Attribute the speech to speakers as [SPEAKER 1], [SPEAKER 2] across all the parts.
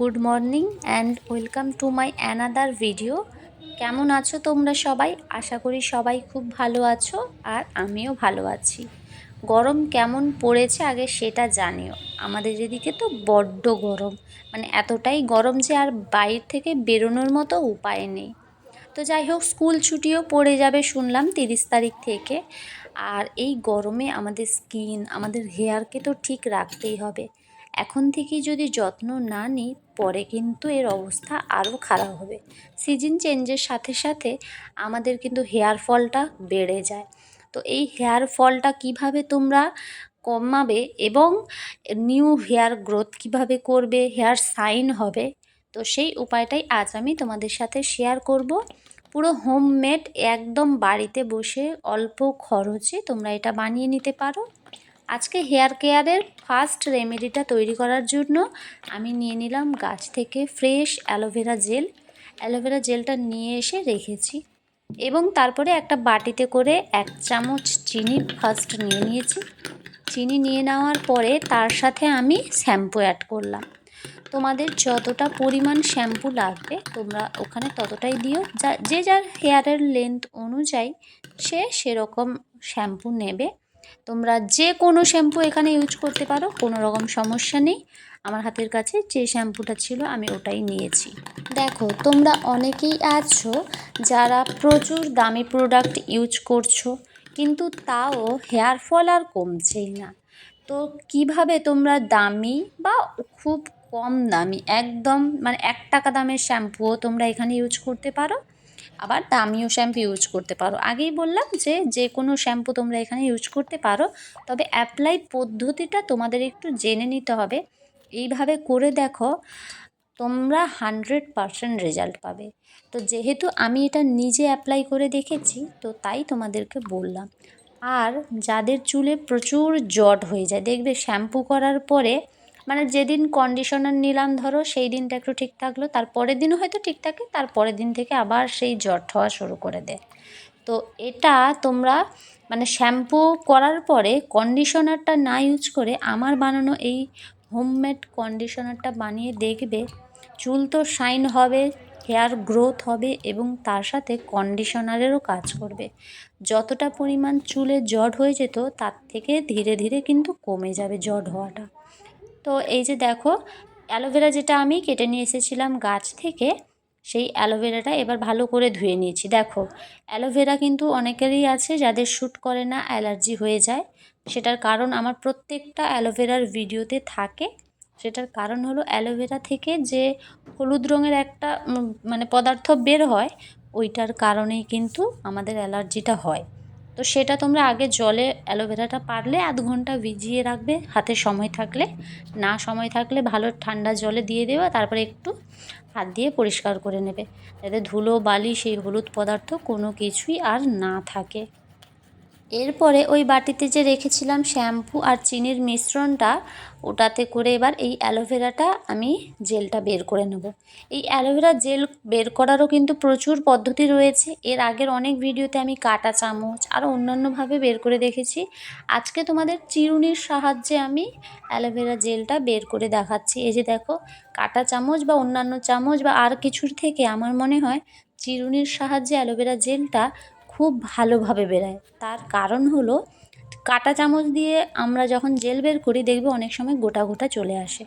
[SPEAKER 1] Good morning and welcome to my another video. কেমন আছো তোমরা সবাই? আশা করি সবাই খুব ভালো আছো আর আমিও ভালো আছি। গরম কেমন পড়েছে আগে সেটা জানিও। আমাদের এদিকে তো বড্ড গরম। মানে এতটাই গরম যে আর বাইরে থেকে বেরোনোর মতো উপায় নেই। তো যাই হোক, স্কুল ছুটিও পড়ে যাবে শুনলাম তিরিশ তারিখ থেকে। আর এই গরমে আমাদের স্কিন, আমাদের হেয়ারকে তো ঠিক রাখতেই হবে। এখন থেকে যদি যত্ন না নিই, পরে কিন্তু এর অবস্থা আরও খারাপ হবে। সিজন চেঞ্জের সাথে সাথে আমাদের কিন্তু হেয়ার ফলটা বেড়ে যায়। তো এই হেয়ার ফলটা কীভাবে তোমরা কমাবে এবং নিউ হেয়ার গ্রোথ কীভাবে করবে হেয়ার সাইন হবে, তো সেই উপায়টাই আজ আমি তোমাদের সাথে শেয়ার করব। পুরো হোমমেড একদম বাড়িতে বসে অল্প খরচে তোমরা এটা বানিয়ে নিতে পারো। আজকে হেয়ার কেয়ারের ফার্স্ট রেমেডিটা তৈরি করার জন্য আমি নিয়ে নিলাম গাছ থেকে ফ্রেশ অ্যালোভেরা জেল। অ্যালোভেরা জেলটা নিয়ে এসে রেখেছি এবং তারপরে একটা বাটিতে করে এক চামচ চিনি ফার্স্ট নিয়ে নিয়েছি। চিনি নিয়ে নেওয়ার পরে তার সাথে আমি শ্যাম্পু অ্যাড করলাম। তোমাদের যতটা পরিমাণ শ্যাম্পু লাগবে তোমরা ওখানে ততটাই দিও। যা যে যার হেয়ারের লেন্থ অনুযায়ী সে সেরকম শ্যাম্পু নেবে। তোমরা যে কোনো শ্যাম্পু এখানে ইউজ করতে পারো, কোনো রকম সমস্যা নেই। আমার হাতের কাছে যে শ্যাম্পুটা ছিল, আমি ওটাই নিয়েছি। দেখো, তোমরা অনেকেই আছো যারা প্রচুর দামি প্রোডাক্ট ইউজ করছ, কিন্তু তাও হেয়ার ফল আর কমছেই না। তো কীভাবে তোমরা দামি বা খুব কম দামি, একদম মানে এক টাকা দামের শ্যাম্পুও তোমরা এখানে ইউজ করতে পারো? আবার দামিও শ্যাম্পু ইউজ করতে পারো। আগেই বললাম যে যে কোনো শ্যাম্পু তোমরা এখানে ইউজ করতে পারো। তবে অ্যাপ্লাই পদ্ধতিটা তোমাদের একটু জেনে নিতে হবে। এইভাবে করে দেখো, তোমরা হান্ড্রেড পারসেন্ট রেজাল্ট পাবে। তো যেহেতু আমি এটা নিজে অ্যাপ্লাই করে দেখেছি, তো তাই তোমাদেরকে বললাম। আর যাদের চুলে প্রচুর জট হয়ে যায়, দেখবে শ্যাম্পু করার পরে মানে যেদিন কন্ডিশনার নিলাম ধরো, সেই দিনটা একটু ঠিক থাকল, তার পরের দিনও হয়তো ঠিক থাকে, তার পরের দিন থেকে আবার সেই জ্বর হওয়া শুরু করে দেয় তো এটা তোমরা মানে শ্যাম্পু করার পরে কন্ডিশনারটা না ইউজ করে আমার বানানো এই হোমমেড কন্ডিশনারটা বানিয়ে দেখবে, চুল তো শাইন হবে হেয়ার গ্রোথ হবে এবং তার সাথে কন্ডিশনারেরও কাজ করবে। যতটা পরিমাণ চুলে জট হয়ে যেত, তার থেকে ধীরে ধীরে কিন্তু কমে যাবে জট হওয়াটা। তো এই যে দেখো, অ্যালোভেরা যেটা আমি কেটে নিয়ে এসেছিলাম গাছ থেকে, সেই অ্যালোভেরাটা এবার ভালো করে ধুয়ে নিয়েছি। দেখো, অ্যালোভেরা কিন্তু অনেকেরই আছে যাদের শ্যুট করে না, অ্যালার্জি হয়ে যায়। সেটার কারণ আমার প্রত্যেকটা অ্যালোভেরার ভিডিওতে থাকে। সেটার কারণ হলো অ্যালোভেরা থেকে যে হলুদ রঙের একটা মানে পদার্থ বের হয়, ওইটার কারণেই কিন্তু আমাদের অ্যালার্জিটা হয়। তো সেটা তোমরা আগে জলে অ্যালোভেরাটা পারলে আধ ঘণ্টা ভিজিয়ে রাখবে, হাতে সময় থাকলে। না সময় থাকলে ভালো ঠান্ডা জলে দিয়ে দেবে, তারপরে একটু হাত দিয়ে পরিষ্কার করে নেবে। যাতে ধুলো, বালি সেই হলুদ পদার্থ কোনো কিছুই আর না থাকে। এরপরে ওই বাটিতে যে রেখেছিলাম শ্যাম্পু আর চিনির মিশ্রণটা, ওটাতে করে এবার এই অ্যালোভেরাটা আমি জেলটা বের করে নেব। এই অ্যালোভেরা জেল বের করারও কিন্তু প্রচুর পদ্ধতি রয়েছে। এর আগের অনেক ভিডিওতে আমি কাটা চামচ আরও অন্যান্যভাবে বের করে দেখেছি। আজকে তোমাদের চিরুনির সাহায্যে আমি অ্যালোভেরা জেলটা বের করে দেখাচ্ছি। এই যে দেখো, কাটা চামচ বা অন্যান্য চামচ বা আর কিছুর থেকে আমার মনে হয় চিরুনির সাহায্যে অ্যালোভেরা জেলটা খুব ভালোভাবে বেরায়। তার কারণ হলো, কাটা চামচ দিয়ে আমরা যখন জেল বের করি, দেখবে অনেক সময় গোটা গোটা চলে আসে।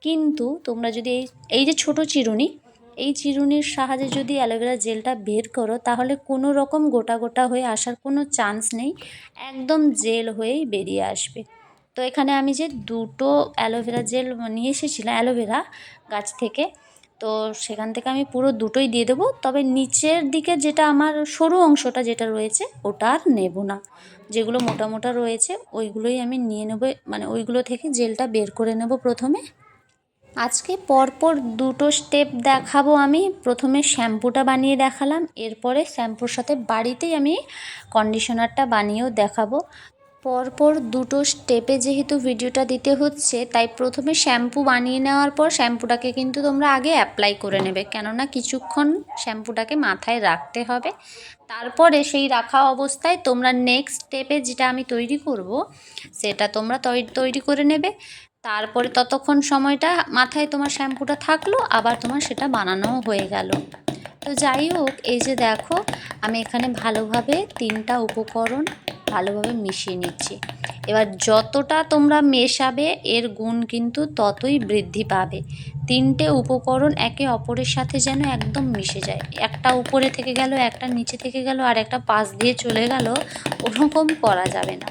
[SPEAKER 1] কিন্তু তোমরা যদি এই এই যে ছোটো চিরুনি, এই চিরুনির সাহায্যে যদি অ্যালোভেরা জেলটা বের করো, তাহলে কোনো রকম গোটা গোটা হয়ে আসার কোনো চান্স নেই, একদম জেল হয়েই বেরিয়ে আসবে। তো এখানে আমি যে দুটো অ্যালোভেরা জেল নিয়ে এসেছিলাম, অ্যালোভেরা গাছ থেকে তো সেখান থেকে আমি পুরো দুটোই দিয়ে দেবো। তবে নিচের দিকে যেটা আমার সরু অংশটা যেটা রয়েছে, ওটা আর নেব না। যেগুলো মোটা মোটা রয়েছে, ওইগুলোই আমি নিয়ে নেব। মানে ওইগুলো থেকে জেলটা বের করে নেব প্রথমে। আজকে পরপর দুটো স্টেপ দেখাবো আমি। প্রথমে শ্যাম্পুটা বানিয়ে দেখালাম। এরপরে শ্যাম্পুর সাথে বাড়িতেই আমি কন্ডিশনারটা বানিয়েও দেখাবো। পরপর দুটো স্টেপে যেহেতু ভিডিওটা দিতে হচ্ছে, তাই প্রথমে শ্যাম্পু বানিয়ে নেওয়ার পর শ্যাম্পুটাকে কিন্তু তোমরা আগে অ্যাপ্লাই করে নেবে। কেননা কিছুক্ষণ শ্যাম্পুটাকে মাথায় রাখতে হবে। তারপরে সেই রাখা অবস্থায় তোমরা নেক্সট স্টেপে যেটা আমি তৈরি করব, সেটা তোমরা তৈরি করে নেবে। তারপরে ততক্ষণ সময়টা মাথায় তোমার শ্যাম্পুটা থাকল, আবার তোমার সেটা বানানোও হয়ে গেল। তো যাই হোক, এই যে দেখো, আমি এখানে ভালোভাবে তিনটা উপকরণ ভালোভাবে মিশিয়ে নিচ্ছি। এবার যতটা তোমরা মেশাবে, এর গুণ কিন্তু ততই বৃদ্ধি পাবে। তিনটে উপকরণ একে অপরের সাথে যেন একদম মিশে যায়। একটা উপরে থেকে গেল, একটা নিচে থেকে গেল, আর একটা পাশ দিয়ে চলে গেল, ওরকম করা যাবে না।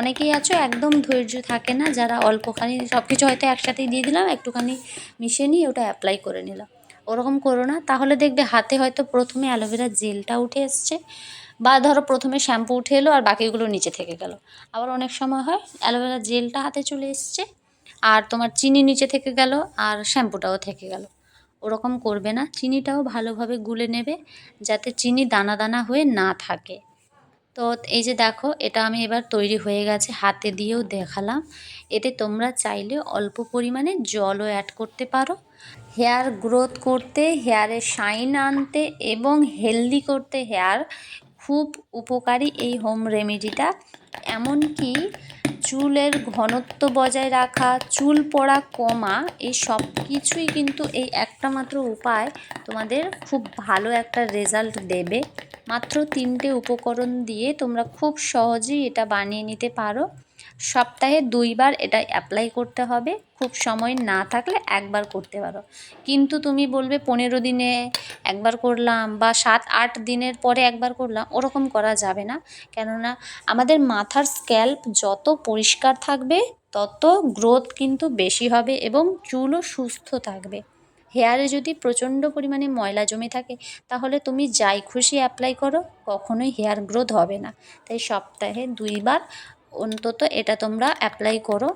[SPEAKER 1] অনেকেই আছো, একদম ধৈর্য থাকে না, যারা অল্পখানি সব কিছু হয়তো একসাথেই দিয়ে দিলাম, একটুখানি মিশিয়ে নিয়ে ওটা অ্যাপ্লাই করে নিলাম। ওরকম করো না, তাহলে দেখবে হাতে হয়তো প্রথমে অ্যালোভেরা জেলটা উঠে এসছে। বা ধরো প্রথমে শ্যাম্পু উঠে এলো আর বাকিগুলো নিচে থেকে গেল। আবার অনেক সময় হয় অ্যালোভেরা জেলটা হাতে চলে এসছে আর তোমার চিনি নিচে থেকে গেল আর শ্যাম্পুটাও থেকে গেল। ওরকম করবে না, চিনিটাও ভালোভাবে গুলে নেবে যাতে চিনি দানা দানা হয়ে না থাকে। তো এই যে দেখো, এটা আমি এবার তৈরি হয়ে গেছে, হাতে দিয়েও দেখালাম। এতে তোমরা চাইলে অল্প পরিমাণে জলও অ্যাড করতে পারো। হেয়ার গ্রোথ করতে হেয়ারে শাইন আনতে এবং হেলদি করতে হেয়ার খুব উপকারী এই হোম রেমেডিটা এমনকি চুলের ঘনত্ব বজায় রাখা, চুল পড়া কমা, এই সব কিছুই কিন্তু এই একটা মাত্র উপায় তোমাদের খুব ভালো একটা রেজাল্ট দেবে। মাত্র তিনটে উপকরণ দিয়ে তোমরা খুব সহজেই এটা বানিয়ে নিতে পারো। সপ্তাহে দুইবার এটা অ্যাপ্লাই করতে হবে। খুব সময় না থাকলে একবার করতে পারো। কিন্তু তুমি বলবে পনেরো দিনে একবার করলাম বা সাত, আট দিনের পরে একবার করলাম, ওরকম করা যাবে না। কেননা আমাদের মাথার স্ক্যাল্প যত পরিষ্কার থাকবে, তত গ্রোথ কিন্তু বেশি হবে এবং চুলও সুস্থ থাকবে। হেয়ারে যদি প্রচণ্ড পরিমাণে ময়লা জমে থাকে, তাহলে তুমি যাই খুশি অ্যাপ্লাই করো, কখনোই হেয়ার গ্রোথ হবে না। তাই সপ্তাহে দুইবার অন্তত এটা তোমরা অ্যাপ্লাই করো।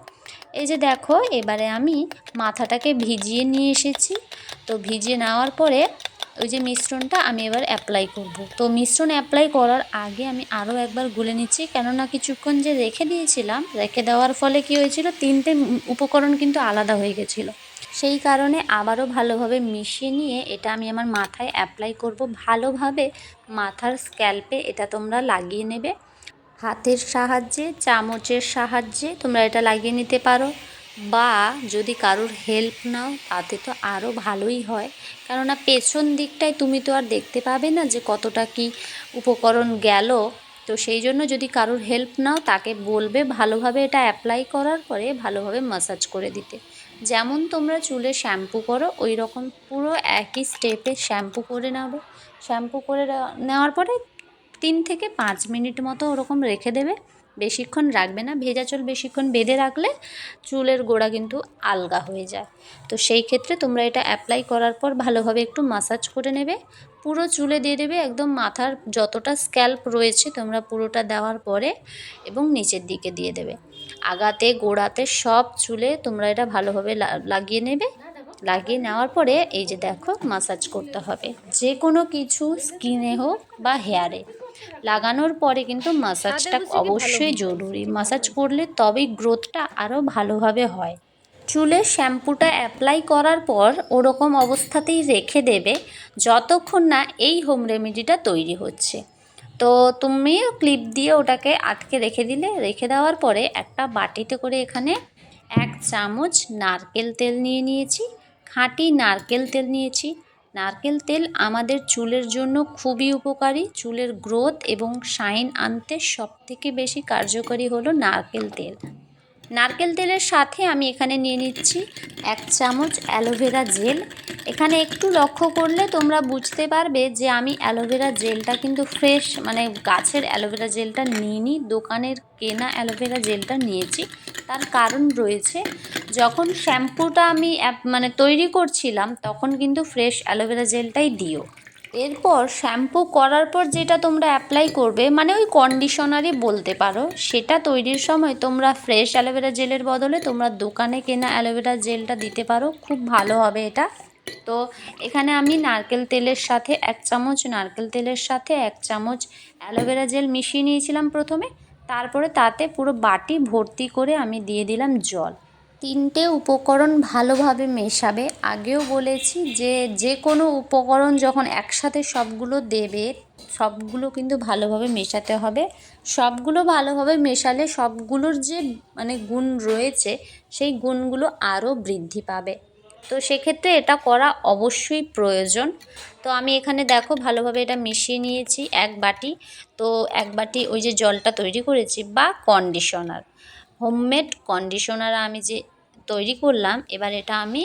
[SPEAKER 1] এই যে দেখো, এবারে আমি মাথাটাকে ভিজিয়ে নিয়ে এসেছি। তো ভিজিয়ে নেওয়ার পরে ওই যে মিশ্রণটা আমি এবার অ্যাপ্লাই করব। তো মিশ্রণ অ্যাপ্লাই করার আগে আমি আরও একবার গুলে নিচ্ছি, কেননা কিছুক্ষণ যে রেখে দিয়েছিলাম, রেখে দেওয়ার ফলে কি হয়েছিল? তিনটে উপকরণ কিন্তু আলাদা হয়ে গেছিল। সেই কারণে আবারও ভালোভাবে মিশিয়ে নিয়ে এটা আমি আমার মাথায় অ্যাপ্লাই করব। ভালোভাবে মাথার স্ক্যাল্পে এটা তোমরা লাগিয়ে নেবে। হাতের সাহায্যে, চামচের সাহায্যে তোমরা এটা লাগিয়ে নিতে পারো। বা যদি কারোর হেল্প নাও, তাতে তো আরও ভালোই হয়। কেননা পেছন দিকটায় তুমি তো আর দেখতে পাবে না যে কতটা কি উপকরণ গেল। তো সেই জন্য যদি কারোর হেল্প নাও, তাকে বলবে ভালোভাবে এটা অ্যাপ্লাই করার পরে ভালোভাবে মাসাজ করে দিতে। যেমন তোমরা চুলে শ্যাম্পু করো ওই রকম পুরো একই স্টেপে শ্যাম্পু করে নেবে শ্যাম্পু করে নেওয়ার পরে তিন থেকে পাঁচ মিনিট মতো ওরকম রেখে দেবে। বেশিক্ষণ রাখবে না, ভেজা চুল বেশিক্ষণ বেঁধে রাখলে চুলের গোড়া কিন্তু আলগা হয়ে যায়। তো সেই ক্ষেত্রে তোমরা এটা অ্যাপ্লাই করার পর ভালোভাবে একটু মাসাজ করে নেবে। পুরো চুলে দিয়ে দেবে একদম মাথার যতটা স্ক্যাল্প রয়েছে তোমরা পুরোটা দেওয়ার পরে এবং নিচের দিকে দিয়ে দেবে। আগাতে গোড়াতে সব চুলে তোমরা এটা ভালোভাবে লাগিয়ে নেবে। লাগিয়ে নেওয়ার পরে এই যে দেখো মাসাজ করতে হবে। যে কোনো কিছু স্কিনে হোক বা হেয়ারে। লাগানোর পরে কিন্তু মাসাজটা অবশ্যই জরুরি। মাসাজ করলে তবেই গ্রোথটা আরও ভালোভাবে হয়। চুলে শ্যাম্পুটা অ্যাপ্লাই করার পর ওরকম অবস্থাতেই রেখে দেবে যতক্ষণ না এই হোম রেমেডিটা তৈরি হচ্ছে। তো তুমিও ক্লিপ দিয়ে ওটাকে আটকে রেখে দিলে, রেখে দেওয়ার পরে একটা বাটিতে করে এখানে এক চামচ নারকেল তেল নিয়ে নিয়েছি, খাঁটি নারকেল তেল নিয়েছি। নারকেল তেল আমাদের চুলের জন্য খুবই উপকারী, চুলের গ্রোথ এবং শাইন আনতে সবথেকে বেশি কার্যকরী হলো নারকেল তেল। নারকেল তেলের সাথে আমি এখানে নিয়ে নিচ্ছি এক চামচ অ্যালোভেরা জেল। এখানে একটু লক্ষ্য করলে তোমরা বুঝতে পারবে যে আমি অ্যালোভেরা জেলটা কিন্তু ফ্রেশ মানে গাছের অ্যালোভেরা জেলটা নিইনি, দোকানের কেনা অ্যালোভেরা জেলটা নিয়েছি। তার কারণ রয়েছে, যখন শ্যাম্পুটা আমি মানে তৈরি করছিলাম, তখন কিন্তু ফ্রেশ অ্যালোভেরা জেলটাই দিও। এরপর শ্যাম্পু করার পর যেটা তোমরা অ্যাপ্লাই করবে মানে ওই কন্ডিশনারই বলতে পারো। সেটা তৈরির সময় তোমরা ফ্রেশ অ্যালোভেরা জেলের বদলে তোমরা দোকানে কেনা অ্যালোভেরা জেলটা দিতে পারো। খুব ভালো হবে এটা। তো এখানে আমি নারকেল তেলের সাথে এক চামচ, নারকেল তেলের সাথে এক চামচ অ্যালোভেরা জেল মিশিয়ে নিয়েছিলাম প্রথমে। তারপরে তাতে পুরো বাটি ভর্তি করে আমি দিয়ে দিলাম জল। তিনটে উপকরণ ভালোভাবে মেশাবে। আগেও বলেছি যে যে কোনো উপকরণ যখন একসাথে সবগুলো দেবে, সবগুলো কিন্তু ভালোভাবে মেশাতে হবে। সবগুলো ভালোভাবে মেশালে সবগুলোর যে মানে গুণ রয়েছে, সেই গুণগুলো আরও বৃদ্ধি পাবে। তো সেক্ষেত্রে এটা করা অবশ্যই প্রয়োজন। তো আমি এখানে দেখো ভালোভাবে এটা মিশিয়ে নিয়েছি এক বাটি। তো এক বাটি ওই যে জলটা তৈরি করেছি বা কন্ডিশনার হোমমেড কন্ডিশনার আমি যে তৈরি করলাম, এবার এটা আমি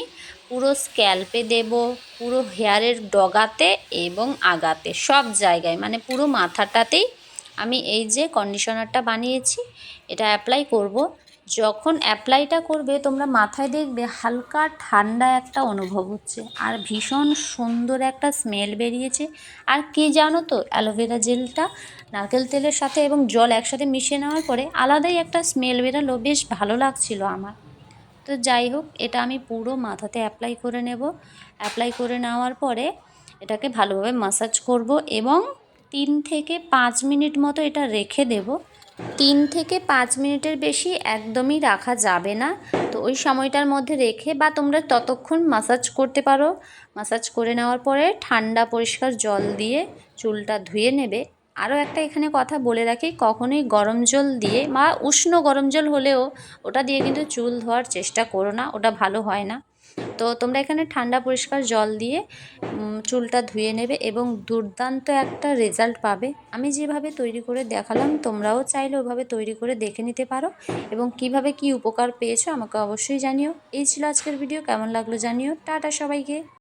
[SPEAKER 1] পুরো স্ক্যাল্পে দেব, পুরো হেয়ারের ডগাতে এবং আগাতে, সব জায়গায় মানে পুরো মাথাটাতেই আমি এই যে কন্ডিশনারটা বানিয়েছি, এটা অ্যাপ্লাই করব। যখন অ্যাপ্লাইটা করবে, তোমরা মাথায় দেখবে হালকা ঠান্ডা একটা অনুভব হচ্ছে। আর ভীষণ সুন্দর একটা স্মেল বেরিয়েছে। আর কি জানো তো, অ্যালোভেরা জেলটা নারকেল তেলের সাথে এবং জল একসাথে মিশিয়ে নেওয়ার পরে আলাদাই একটা স্মেল বেরালো, বেশ ভালো লাগছিল আমার। তো যাই হোক, এটা আমি পুরো মাথাতে অ্যাপ্লাই করে নেব। অ্যাপ্লাই করে নেওয়ার পরে এটাকে ভালোভাবে মাসাজ করব এবং তিন থেকে পাঁচ মিনিট মতো এটা রেখে দেব। তিন থেকে পাঁচ মিনিটের বেশি একদমই রাখা যাবে না। তো ওই সময়টার মধ্যে রেখে বা তোমরা ততক্ষণ মাসাজ করতে পারো। মাসাজ করে নেওয়ার পরে ঠান্ডা পরিষ্কার জল দিয়ে চুলটা ধুয়ে নেবে। আরও একটা এখানে কথা বলে রাখি, কখনোই গরম জল দিয়ে বা উষ্ণ গরম জল হলেও ওটা দিয়ে কিন্তু চুল ধোয়ার চেষ্টা করো না, ওটা ভালো হয় না। তো তোমরা এখানে ঠান্ডা পরিষ্কার জল দিয়ে চুলটা ধুয়ে নেবে এবং দুর্দান্ত একটা রেজাল্ট পাবে। আমি যেভাবে তৈরি করে দেখালাম, তোমরাও চাইলে ওভাবে তৈরি করে দেখে নিতে পারো এবং কীভাবে কি উপকার পেয়েছ আমাকে অবশ্যই জানিও। এই ছিল আজকের ভিডিও, কেমন লাগল জানিও। টাটা সবাইকে।